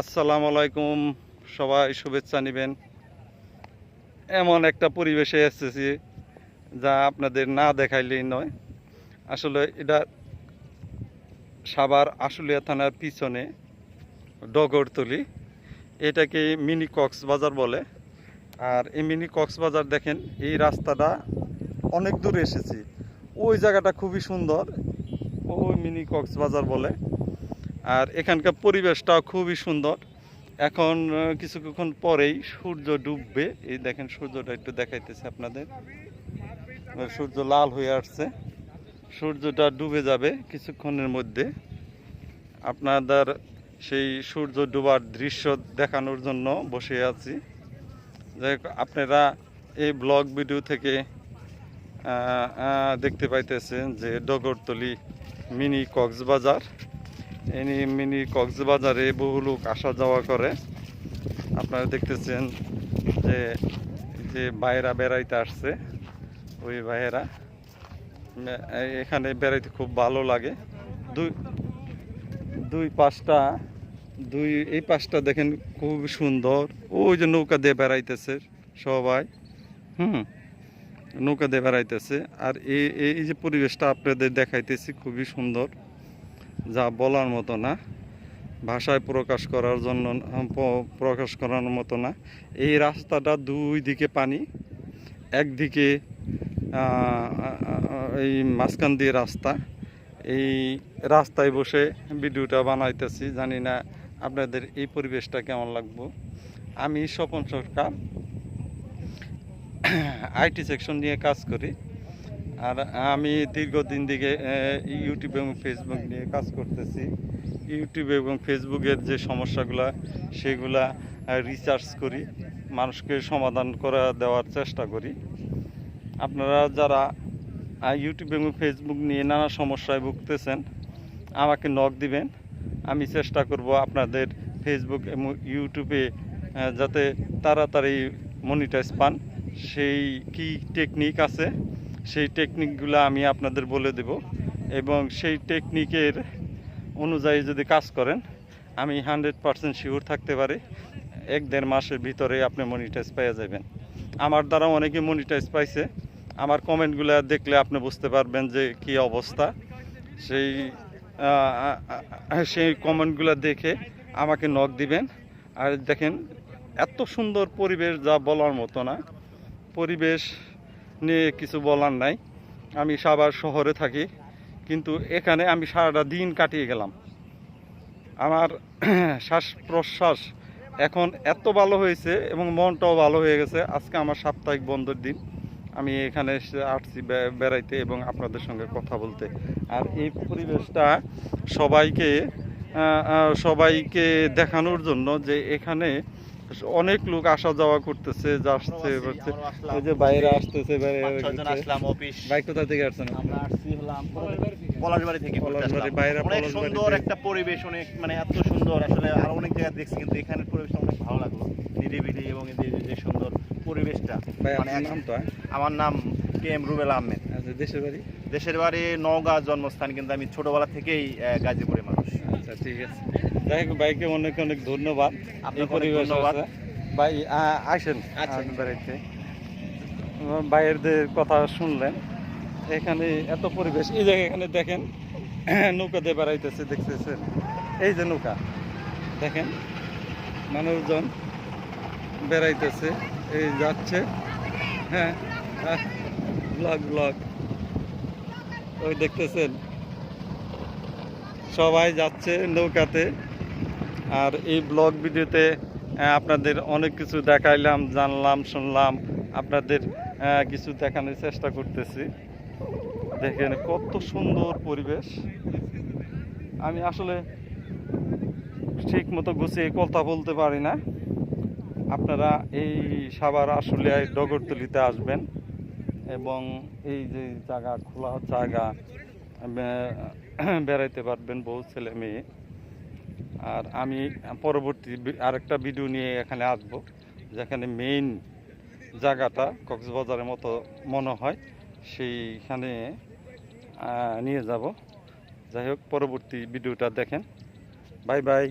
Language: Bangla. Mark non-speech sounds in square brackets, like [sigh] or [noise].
আসসালামু আলাইকুম, সবাই শুভেচ্ছা নেবেন। এমন একটা পরিবেশে এসেছি যা আপনাদের না দেখাইলেই নয়। আসলে এটা সাবার আশুলিয়া থানার পিছনে ডগরতলি। এটাকে মিনি কক্সবাজার বলে। আর এই মিনি কক্সবাজার দেখেন, এই রাস্তাটা অনেক দূরে এসেছি। ওই জায়গাটা খুবই সুন্দর, ওই মিনি কক্সবাজার বলে। আর এখানকার পরিবেশটাও খুবই সুন্দর। এখন কিছুক্ষণ পরেই সূর্য ডুববে। এই দেখেন, সূর্যটা একটু দেখাইতেছে আপনাদের। সূর্য লাল হয়ে আসছে। সূর্যটা ডুবে যাবে কিছুক্ষণের মধ্যে। আপনাদের সেই সূর্য ডুবার দৃশ্য দেখানোর জন্য বসে আছি। যাই আপনারা এই ব্লগ ভিডিও থেকে দেখতে পাইতেছেন যে ডগরতলি মিনি কক্সবাজার। এই মিনি কক্সবাজারে বহু লোক আসা যাওয়া করে। আপনারা দেখতেছেন যে যে বাইরা বেড়াইতে আসছে। ওই ভাইয়েরা এখানে বেড়াইতে খুব ভালো লাগে। দুই দুই পাঁচটা দুই, এই পাঁচটা দেখেন খুব সুন্দর। ওই যে নৌকা দিয়ে বেড়াইতেছে সবাই। হুম, নৌকা দিয়ে বেড়াইতেছে। আর এই এই যে পরিবেশটা আপনাদের দেখাইতেছি, খুবই সুন্দর। যা বলার মতো না, ভাষায় প্রকাশ করার জন্য প্রকাশ করার মতো না। এই রাস্তাটা দুই দিকে পানি একদিকে এই মাঝখান দিয়ে রাস্তা। এই রাস্তায় বসে ভিডিওটা বানাইতেছি, জানি না আপনাদের এই পরিবেশটা কেমন লাগবো। আমি স্বপন সরকার, আইটি সেকশন নিয়ে কাজ করি। আর আমি দীর্ঘদিন দিকে ইউটিউব এবং ফেসবুক নিয়ে কাজ করতেছি। ইউটিউব এবং ফেসবুকের যে সমস্যাগুলা, সেগুলা রিসার্চ করি, মানুষকে সমাধান করে দেওয়ার চেষ্টা করি। আপনারা যারা ইউটিউব এবং ফেসবুক নিয়ে নানা সমস্যায় ভুগতেছেন, আমাকে নক দিবেন। আমি চেষ্টা করব আপনাদের ফেসবুক এবং ইউটিউবে যাতে তাড়াতাড়ি মনিটাইজ পান। সেই কি টেকনিক আছে সেই টেকনিকগুলো আমি আপনাদের বলে দেব। এবং সেই টেকনিকের অনুযায়ী যদি কাজ করেন, আমি হান্ড্রেড পারসেন্ট শিওর থাকতে পারি, এক দেড় মাসের ভিতরে আপনি মনিটাইজ পেয়ে যাবেন। আমার দ্বারা অনেকে মনিটাইজ পাইছে। আমার কমেন্টগুলো দেখলে আপনি বুঝতে পারবেন যে কি অবস্থা। সেই সেই কমেন্টগুলো দেখে আমাকে নখ দিবেন। আর দেখেন, এত সুন্দর পরিবেশ যা বলার মতো না। পরিবেশ নিয়ে কিছু বলার নাই। আমি সাবার শহরে থাকি, কিন্তু এখানে আমি সারাটা দিন কাটিয়ে গেলাম। আমার [clears throat] শ্বাস প্রশ্বাস এখন এত ভালো হয়েছে এবং মনটাও ভালো হয়ে গেছে। আজকে আমার সাপ্তাহিক বন্ধের দিন। আমি এখানে এসে আসছি বেড়াইতে এবং আপনাদের সঙ্গে কথা বলতে। আর এই পরিবেশটা সবাইকে সবাইকে দেখানোর জন্য যে এখানে অনেক লোক আসা যাওয়া করতেছে যাচ্ছে হচ্ছে ওই যে বাইরে আসতেছে ভাই কোথা থেকে আসছেন পলাশবাড়ি থেকে। বাইরে অনেক সুন্দর একটা পরিবেশ অনেক মানে এত সুন্দর। আসলে আর অনেক জায়গায় দেখছি কিন্তু এখানের পরিবেশটা অনেক ভালো লাগল। নিরিবিলি এবং এই যে- সুন্দর পরিবেশটা। মানে আপনার এক- আমার নাম কে এম রুবেল আহমেদ। আচ্ছা দেশের বাড়ি? দেশের বাড়ি নওগাঁ জন্মস্থান কিন্তু আমি ছোটবেলা থেকেই আহ, গাজীপুরে মানুষ আচ্ছা ঠিক আছে। যাই হোক ভাইকে অনেক অনেক ধন্যবাদ। এই অনেক পরিবেশ ধন্যবাদ। ভাই আসেন আচ্ছা। বাড়িতে। ভাইয়েরদের কথা শুনলেন। এখানে এত পরিবেশ। এই জায়গায় এখানে দেখেন [clears throat] নৌকা দিয়ে বেড়াইতেছে দেখতেছেন? এই যে নৌকা। দেখেন মানুষজন বেড়াইতেছে এই যাচ্ছে। হ্যাঁ ব্লগ ব্লগ ওই দেখতেছেন? সবাই যাচ্ছে নৌকাতে। আর এই ব্লগ ভিডিওতে আপনাদের অনেক কিছু দেখাইলাম, জানলাম, শুনলাম, আপনাদের কিছু দেখানোর চেষ্টা করতেছি। দেখেন কত সুন্দর পরিবেশ। আমি আসলে ঠিক মতো গুছিয়ে কথা বলতে পারি না। আপনারা এই সাভার আশুলিয়ায় ডগরতলিতে আসবেন এবং এই যে জায়গা, খোলা জায়গা [coughs] বেড়াইতে পারবেন বহু ছেলে, মেয়ে। আর আমি পরবর্তী আরেকটা ভিডিও নিয়ে এখানে আসব, যেখানে মেইন জায়গাটা কক্সবাজারের মতো মনে হয়, সেইখানে নিয়ে যাব। যাই হোক, পরবর্তী ভিডিওটা দেখেন। Bye bye